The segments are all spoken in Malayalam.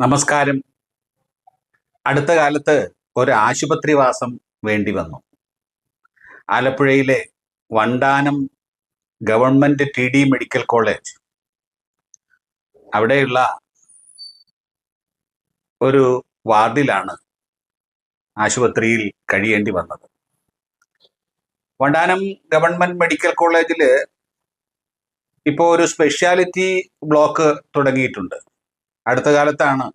നമസ്കാരം. അടുത്ത കാലത്ത് ഒരു ആശുപത്രിവാസം വേണ്ടി വന്നു. ആലപ്പുഴയിലെ Vandanam government T D medical college. അവിടെയുള്ള ഒരു വാർഡിലാണ് ആശുപത്രിയിൽ കഴിയേണ്ടി വന്നത്. വണ്ടാനം ഗവൺമെന്റ് മെഡിക്കൽ കോളേജിൽ ഇപ്പോൾ ഒരു സ്പെഷ്യാലിറ്റി ബ്ലോക്ക് തുടങ്ങിയിട്ടുണ്ട്. അടുത്ത കാലത്താണ്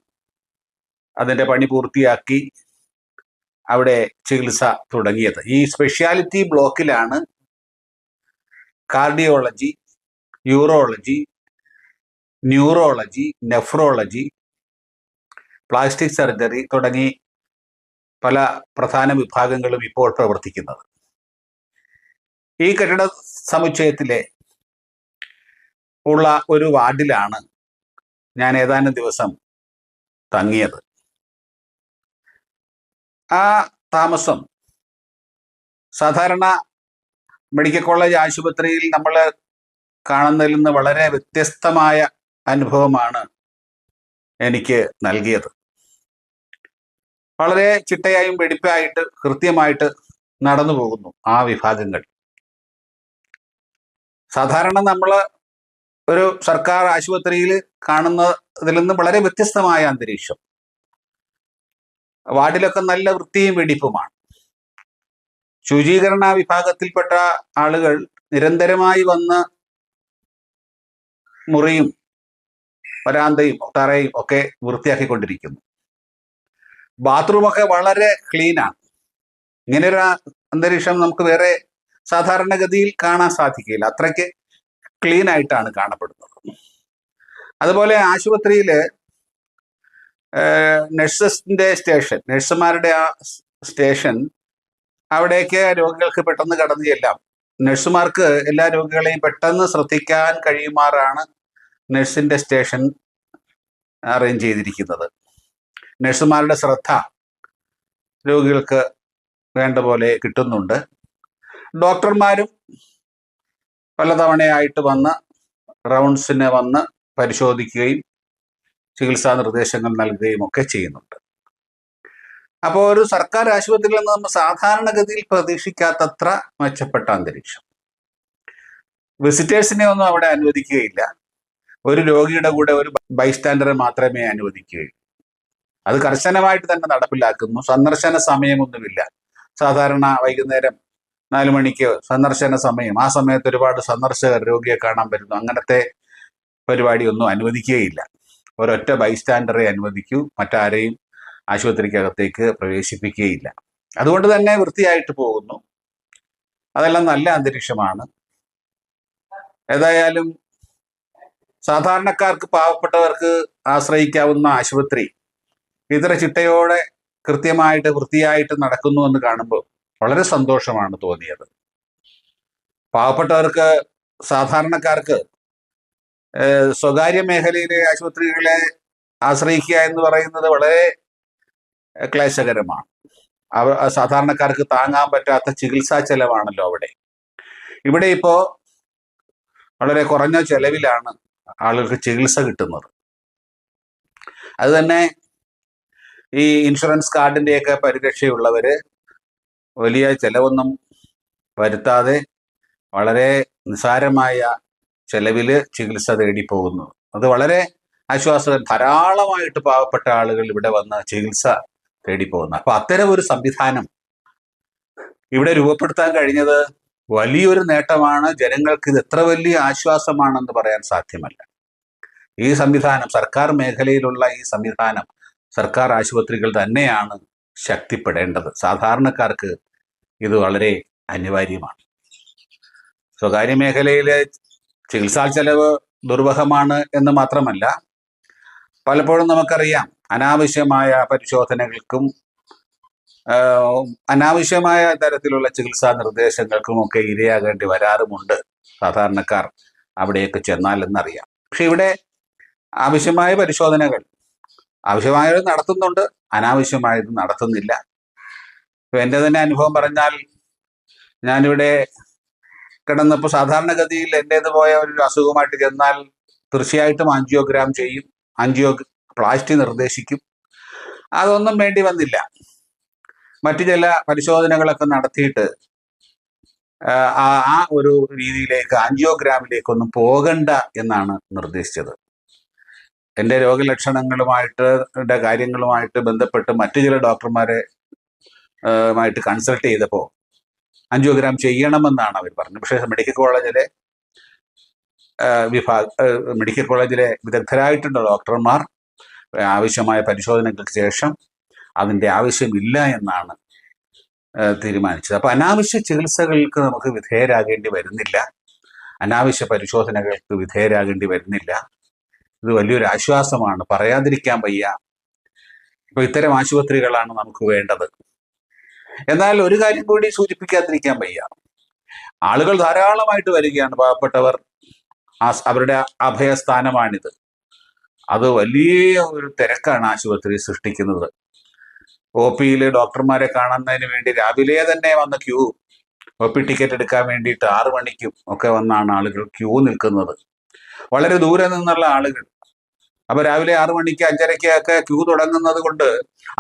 അതിന്റെ പണി പൂർത്തിയാക്കി അവിടെ ചികിത്സ തുടങ്ങിയത്. ഈ speciality ബ്ലോക്കിലാണ് cardiology urology neurology nephrology plastic surgery തുടങ്ങി പല പ്രധാന വിഭാഗങ്ങളും ഇപ്പോൾ പ്രവർത്തിക്കുന്നത്. ഈ കെട്ടിട സമുച്ചയത്തിലെ ഉള്ള ഒരു വാർഡിലാണ് ഞാൻ ഏതാനും ദിവസം തങ്ങിയത്. ആ താമസം സാധാരണ മെഡിക്കൽ കോളേജ് ആശുപത്രിയിൽ നമ്മൾ കാണുന്നതിൽ നിന്ന് വളരെ വ്യത്യസ്തമായ അനുഭവമാണ് എനിക്ക് നൽകിയത്. വളരെ ചിട്ടയായും വെടിപ്പായിട്ട് കൃത്യമായിട്ട് നടന്നു പോകുന്നു ആ വിഭാഗങ്ങൾ. സാധാരണ നമ്മൾ ഒരു സർക്കാർ ആശുപത്രിയിൽ കാണുന്നതിൽ നിന്ന് വളരെ വ്യത്യസ്തമായ അന്തരീക്ഷം. വാർഡിലൊക്കെ നല്ല വൃത്തിയും വെടിപ്പുമാണ്. ശുചീകരണ വിഭാഗത്തിൽപ്പെട്ട ആളുകൾ നിരന്തരമായി വന്ന് മുറിയും വരാന്തയും തറയും ഒക്കെ വൃത്തിയാക്കിക്കൊണ്ടിരിക്കുന്നു. ബാത്റൂമൊക്കെ വളരെ ക്ലീനാണ്. ഇങ്ങനെയൊരു അന്തരീക്ഷം നമുക്ക് വേറെ സാധാരണഗതിയിൽ കാണാൻ സാധിക്കില്ല അത്രയ്ക്ക് ക്ലീൻ ആയിട്ടാണ് കാണപ്പെടുന്നത്. അതുപോലെ ആശുപത്രിയിൽ നഴ്സസിന്റെ സ്റ്റേഷൻ നഴ്സുമാരുടെ ആ സ്റ്റേഷൻ അവിടേക്ക് രോഗികൾക്ക് പെട്ടെന്ന് കടന്നു ചെല്ലാം. നഴ്സുമാർക്ക് എല്ലാ രോഗികളെയും പെട്ടെന്ന് ശ്രദ്ധിക്കാൻ കഴിയുമാറാണ് നഴ്സിന്റെ സ്റ്റേഷൻ അറേഞ്ച് ചെയ്തിരിക്കുന്നത്. നഴ്സുമാരുടെ ശ്രദ്ധ രോഗികൾക്ക് വേണ്ട പോലെ കിട്ടുന്നുണ്ട്. ഡോക്ടർമാരും പലതവണയായിട്ട് വന്ന് റൗണ്ട്സിനെ വന്ന് പരിശോധിക്കുകയും ചികിത്സാ നിർദ്ദേശങ്ങൾ നൽകുകയും ഒക്കെ ചെയ്യുന്നുണ്ട്. അപ്പോൾ ഒരു സർക്കാർ ആശുപത്രിയിൽ നിന്ന് നമ്മൾ സാധാരണഗതിയിൽ പ്രതീക്ഷിക്കാത്തത്ര മെച്ചപ്പെട്ട അന്തരീക്ഷം. വിസിറ്റേഴ്സിനെ ഒന്നും അവിടെ അനുവദിക്കുകയില്ല. ഒരു രോഗിയുടെ കൂടെ ഒരു ബൈസ്റ്റാൻഡറെ മാത്രമേ അനുവദിക്കുകയുള്ളൂ. അത് കർശനമായിട്ട് തന്നെ നടപ്പിലാക്കുന്നു. സന്ദർശന സമയമൊന്നുമില്ല. സാധാരണ വൈകുന്നേരം നാലു മണിക്ക് സന്ദർശന സമയം. ആ സമയത്ത് ഒരുപാട് സന്ദർശകർ രോഗിയെ കാണാൻ വരുന്നു. അങ്ങനത്തെ പരിപാടി ഒന്നും അനുവദിക്കുകയില്ല. ഒരൊറ്റ ബൈസ്റ്റാൻഡറെ അനുവദിക്കൂ. മറ്റാരെയും ആശുപത്രിക്കകത്തേക്ക് പ്രവേശിപ്പിക്കുകയില്ല. അതുകൊണ്ട് തന്നെ വൃത്തിയായിട്ട് പോകുന്നു. അതെല്ലാം നല്ല അന്തരീക്ഷമാണ്. ഏതായാലും സാധാരണക്കാർക്ക് പാവപ്പെട്ടവർക്ക് ആശ്രയിക്കാവുന്ന ആശുപത്രി ഇതര ചിട്ടയോടെ കൃത്യമായിട്ട് വൃത്തിയായിട്ട് നടക്കുന്നു എന്ന് കാണുമ്പോൾ വളരെ സന്തോഷമാണ് തോന്നിയത്. പാവപ്പെട്ടവർക്ക് സാധാരണക്കാർക്ക് സ്വകാര്യ മേഖലയിലെ ആശുപത്രികളെ ആശ്രയിക്കുക എന്ന് പറയുന്നത് വളരെ ക്ലേശകരമാണ്. അവ സാധാരണക്കാർക്ക് താങ്ങാൻ പറ്റാത്ത ചികിത്സാ ചെലവാണല്ലോ അവിടെ. ഇവിടെ ഇപ്പോ വളരെ കുറഞ്ഞ ചെലവിലാണ് ആളുകൾക്ക് ചികിത്സ കിട്ടുന്നത്. അത് തന്നെ ഈ ഇൻഷുറൻസ് കാർഡിന്റെയൊക്കെ പരിരക്ഷയുള്ളവര് വലിയ ചെലവൊന്നും വരുത്താതെ വളരെ നിസാരമായ ചെലവിൽ ചികിത്സ തേടി പോകുന്നു അത് വളരെ ആശ്വാസകരം ധാരാളമായിട്ട് പാവപ്പെട്ട ആളുകൾ ഇവിടെ വന്ന് ചികിത്സ തേടി പോകുന്നു അപ്പൊ അത്തരം ഒരു സംവിധാനം ഇവിടെ രൂപപ്പെടുത്താൻ കഴിഞ്ഞത് വലിയൊരു നേട്ടമാണ്. ജനങ്ങൾക്ക് ഇത് എത്ര വലിയ ആശ്വാസമാണെന്ന് പറയാൻ സാധ്യമല്ല. ഈ സംവിധാനം സർക്കാർ മേഖലയിലുള്ള ഈ സംവിധാനം സർക്കാർ ആശുപത്രികൾ തന്നെയാണ് ശക്തിപ്പെടേണ്ടത്. സാധാരണക്കാർക്ക് ഇത് വളരെ അനിവാര്യമാണ്. സ്വകാര്യ മേഖലയിലെ ചികിത്സാ ചെലവ് ദുർവഹമാണ് എന്ന് മാത്രമല്ല പലപ്പോഴും നമുക്കറിയാം അനാവശ്യമായ പരിശോധനകൾക്കും അനാവശ്യമായ തരത്തിലുള്ള ചികിത്സാ നിർദ്ദേശങ്ങൾക്കും ഒക്കെ ഇരയാകേണ്ടി വരാറുമുണ്ട്. സാധാരണക്കാർ അവിടെയൊക്കെ ചെന്നാൽ എന്നറിയാം പക്ഷെ ഇവിടെ ആവശ്യമായ പരിശോധനകൾ ആവശ്യമായത് നടത്തുന്നുണ്ട് അനാവശ്യമായത് നടത്തുന്നില്ല. ഇപ്പൊ എന്റെ തന്നെ അനുഭവം പറഞ്ഞാൽ ഞാനിവിടെ കിടന്നപ്പോൾ സാധാരണഗതിയിൽ എന്റേത് പോയ ഒരു അസുഖമായിട്ട് ചെന്നാൽ തീർച്ചയായിട്ടും ആൻജിയോഗ്രാം ചെയ്യും ആൻജിയോ പ്ലാസ്റ്റി നിർദ്ദേശിക്കും. അതൊന്നും വേണ്ടി വന്നില്ല. മറ്റു ചില പരിശോധനകളൊക്കെ നടത്തിയിട്ട് ആ ഒരു രീതിയിലേക്ക് ആൻജിയോഗ്രാമിലേക്കൊന്നും പോകണ്ട എന്നാണ് നിർദ്ദേശിച്ചത്. എന്റെ രോഗലക്ഷണങ്ങളുമായിട്ട് കാര്യങ്ങളുമായിട്ട് ബന്ധപ്പെട്ട് മറ്റു ചില ഡോക്ടർമാരെ ആയിട്ട് കൺസൾട്ട് ചെയ്തപ്പോൾ ആൻജിയോഗ്രാം ചെയ്യണമെന്നാണ് അവർ പറഞ്ഞത്. പക്ഷേ മെഡിക്കൽ കോളേജിലെ വിഭാഗ മെഡിക്കൽ കോളേജിലെ വിദഗ്ധരായിട്ടുള്ള ഡോക്ടർമാർ. ആവശ്യമായ പരിശോധനകൾക്ക് ശേഷം അതിന്റെ ആവശ്യമില്ല എന്നാണ് തീരുമാനിച്ചത്. അപ്പോൾ അനാവശ്യ ചികിത്സകൾക്ക് നമുക്ക് വിധേയരാകേണ്ടി വരുന്നില്ല. അനാവശ്യ പരിശോധനകൾക്ക് വിധേയരാകേണ്ടി വരുന്നില്ല. ഇത് വലിയൊരു ആശ്വാസമാണ്. പറയാതിരിക്കാൻ വയ്യ. ഇപ്പൊ ഇത്തരം ആശുപത്രികളാണ് നമുക്ക് വേണ്ടത്. എന്നാൽ ഒരു കാര്യം കൂടി സൂചിപ്പിക്കാതിരിക്കാൻ വയ്യ. ആളുകൾ ധാരാളമായിട്ട് വരികയാണ്. പാവപ്പെട്ടവർ അവരുടെ അഭയസ്ഥാനമാണിത്. അത് വലിയ ഒരു തിരക്കാണ് ആശുപത്രി സൃഷ്ടിക്കുന്നത്. ഒ പിയിൽ ഡോക്ടർമാരെ കാണുന്നതിന് വേണ്ടി രാവിലെ തന്നെ വന്ന ക്യൂ. ഒ പി ടിക്കറ്റ് എടുക്കാൻ വേണ്ടിയിട്ട് ആറു മണിക്കും ഒക്കെ വന്നാണ് ആളുകൾ ക്യൂ നിൽക്കുന്നത്. വളരെ ദൂരെ നിന്നുള്ള ആളുകൾ. അപ്പൊ രാവിലെ ആറു മണിക്ക് അഞ്ചരയ്ക്ക് ഒക്കെ ക്യൂ തുടങ്ങുന്നത് കൊണ്ട്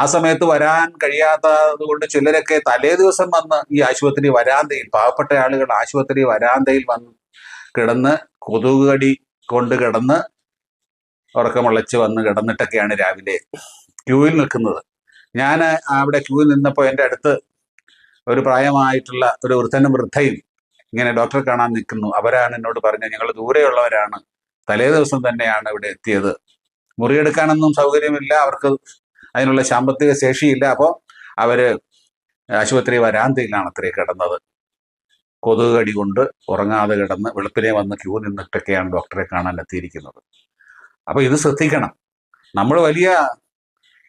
ആ സമയത്ത് വരാൻ കഴിയാത്തത് കൊണ്ട് ചിലരൊക്കെ തലേ ദിവസം വന്ന് ഈ ആശുപത്രി വരാന്തയിൽ പാവപ്പെട്ട ആളുകൾ ആശുപത്രി വരാന്തയിൽ വന്ന് കിടന്ന് കൊതുകുകടി കൊണ്ട് കിടന്ന് ഉറക്കമുളച്ച് വന്ന് കിടന്നിട്ടൊക്കെയാണ് രാവിലെ ക്യൂവിൽ നിൽക്കുന്നത്. ഞാൻ അവിടെ ക്യൂവിൽ നിന്നപ്പോൾ എന്റെ അടുത്ത് ഒരു പ്രായമായിട്ടുള്ള ഒരു വൃദ്ധനും വൃദ്ധയും ഇങ്ങനെ ഡോക്ടറെ കാണാൻ നിൽക്കുന്നു. അവരാണ് എന്നോട് പറഞ്ഞത് ഞങ്ങൾ ദൂരെയുള്ളവരാണ്. തലേ ദിവസം തന്നെയാണ് ഇവിടെ എത്തിയത്. മുറിയെടുക്കാനൊന്നും സൗകര്യമില്ല. അവർക്ക് അതിനുള്ള സാമ്പത്തിക ശേഷിയില്ല. അപ്പോൾ അവർ ആശുപത്രി വരാന്തയിലാണ് അത്രേ കിടന്നത്. കൊതുക് കടി കൊണ്ട് ഉറങ്ങാതെ കിടന്ന് വെളുപ്പിനെ വന്ന് ക്യൂ നിന്നിട്ടൊക്കെയാണ് ഡോക്ടറെ കാണാൻ എത്തിയിരിക്കുന്നത്. അപ്പോൾ ഇത് ശ്രദ്ധിക്കണം. നമ്മൾ വലിയ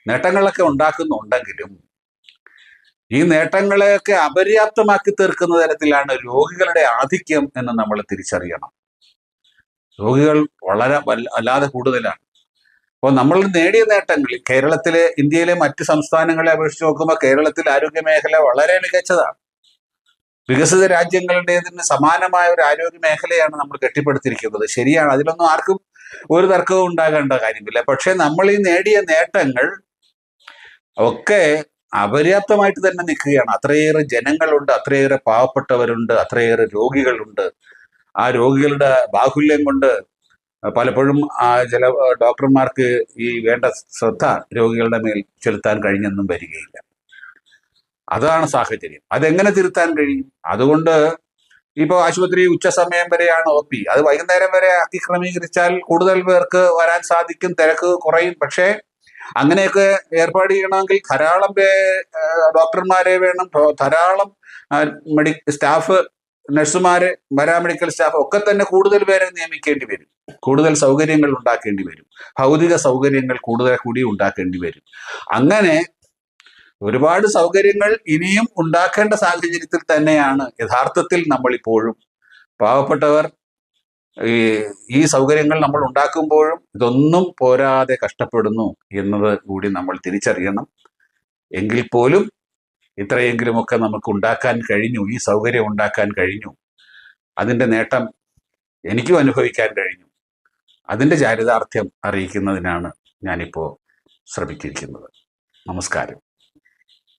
നേട്ടങ്ങളൊക്കെ ഉണ്ടാക്കുന്നുണ്ടെങ്കിലും ഈ നേട്ടങ്ങളെയൊക്കെ അപര്യാപ്തമാക്കി തീർക്കുന്ന തരത്തിലാണ് രോഗികളുടെ ആധിക്യം എന്ന് നമ്മൾ തിരിച്ചറിയണം. രോഗികൾ വളരെ വല്ല- അല്ലാതെ കൂടുതലാണ്. അപ്പോൾ നമ്മൾ നേടിയ നേട്ടങ്ങൾ കേരളത്തിലെ ഇന്ത്യയിലെ മറ്റ് സംസ്ഥാനങ്ങളെ അപേക്ഷിച്ച് നോക്കുമ്പോൾ കേരളത്തിലെ ആരോഗ്യ മേഖല വളരെ മികച്ചതാണ്. വികസിത രാജ്യങ്ങളുടേതിന് സമാനമായ ഒരു ആരോഗ്യ മേഖലയാണ് നമ്മൾ കെട്ടിപ്പടുത്തിരിക്കുന്നത്. ശരിയാണ്. അതിലൊന്നും ആർക്കും ഒരു തർക്കവും ഉണ്ടാകേണ്ട കാര്യമില്ല. പക്ഷെ നമ്മൾ ഈ നേടിയ നേട്ടങ്ങൾ ഒക്കെ അപര്യാപ്തമായിട്ട് തന്നെ നിൽക്കുകയാണ്. അത്രയേറെ ജനങ്ങളുണ്ട് അത്രയേറെ പാവപ്പെട്ടവരുണ്ട് അത്രയേറെ രോഗികളുണ്ട്. ആ രോഗികളുടെ ബാഹുല്യം കൊണ്ട് പലപ്പോഴും ആ ചില ഡോക്ടർമാർക്ക് ഈ വേണ്ട ശ്രദ്ധ രോഗികളുടെ മേൽ ചെലുത്താൻ കഴിഞ്ഞെന്നും വരികയില്ല. അതാണ് സാഹചര്യം. അതെങ്ങനെ തിരുത്താൻ കഴിയും? അതുകൊണ്ട് ഇപ്പോൾ ആശുപത്രി ഉച്ച സമയം വരെയാണ് ഒ പി. അത് വൈകുന്നേരം വരെ അതിക്രമീകരിച്ചാൽ ക്രമീകരിച്ചാൽ കൂടുതൽ പേർക്ക് വരാൻ സാധിക്കും തിരക്ക് കുറയും. പക്ഷേ അങ്ങനെയൊക്കെ ഏർപ്പാട് ചെയ്യണമെങ്കിൽ ധാരാളം പേ ഡോക്ടർമാരെ വേണം. ധാരാളം മെഡി സ്റ്റാഫ് നഴ്സുമാര് പാരാമെഡിക്കൽ സ്റ്റാഫ് ഒക്കെ തന്നെ കൂടുതൽ പേരെ നിയമിക്കേണ്ടി വരും. കൂടുതൽ സൗകര്യങ്ങൾ ഉണ്ടാക്കേണ്ടി വരും. ഭൗതിക സൗകര്യങ്ങൾ കൂടുതൽ കൂടി ഉണ്ടാക്കേണ്ടി വരും. അങ്ങനെ ഒരുപാട് സൗകര്യങ്ങൾ ഇനിയും ഉണ്ടാക്കേണ്ട സാഹചര്യത്തിൽ തന്നെയാണ് യഥാർത്ഥത്തിൽ നമ്മൾ ഇപ്പോഴും പാവപ്പെട്ടവർ ഈ ഈ സൗകര്യങ്ങൾ നമ്മൾ ഉണ്ടാക്കുമ്പോഴും ഇതൊന്നും പോരാതെ കഷ്ടപ്പെടുന്നു എന്നത് കൂടി നമ്മൾ തിരിച്ചറിയണം. എങ്കിൽ പോലും ഇത്രയെങ്കിലുമൊക്കെ നമുക്ക് ഉണ്ടാക്കാൻ കഴിഞ്ഞു ഈ സൗകര്യം ഉണ്ടാക്കാൻ കഴിഞ്ഞു. അതിന്റെ നേട്ടം എനിക്കും അനുഭവിക്കാൻ കഴിഞ്ഞു. അതിന്റെ ചാരിതാർത്ഥ്യം അറിയിക്കുന്നതിനാണ് ഞാനിപ്പോൾ ശ്രമിച്ചിരിക്കുന്നത്. നമസ്കാരം.